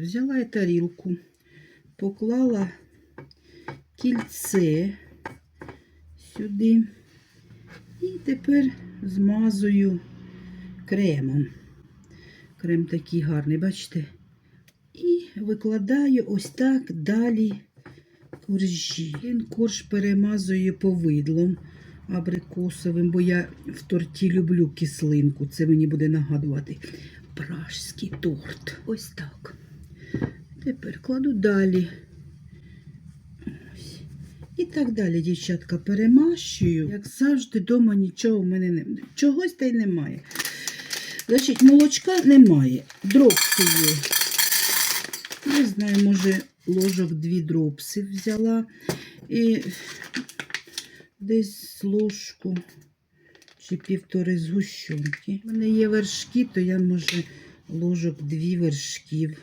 Взяла я тарілку, поклала кільце сюди і тепер змазую кремом. Крем такий гарний, бачите? І викладаю ось так далі коржі. Він корж перемазую повидлом абрикосовим, бо я в торті люблю кислинку. Це мені буде нагадувати пражський торт. Ось так. Тепер кладу далі. І так далі, дівчатка, перемащую. Як завжди, вдома нічого в мене не чогось та й немає. Значить, молочка немає. Дропси є. Не знаю, може, ложок дві дропси взяла. І десь ложку чи півтори згущенки. У мене є вершки, то я, може, ложок дві вершків.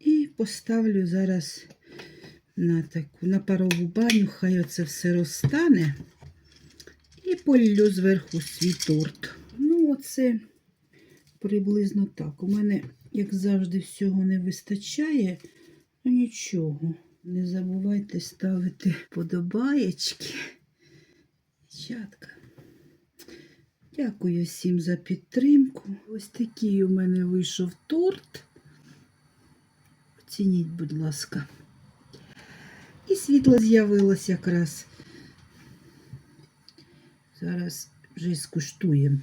І поставлю зараз на таку на парову баню, хай оце все розтане. І полью зверху свій торт. Ну, оце приблизно так. У мене, як завжди, всього не вистачає. Ну нічого. Не забувайте ставити подобаєчки. Дівчатка. Дякую всім за підтримку. Ось такий у мене вийшов торт. Оцініть, будь ласка. І світло з'явилось якраз. Зараз вже скуштуємо.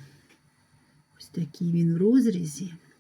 Ось такий він в розрізі.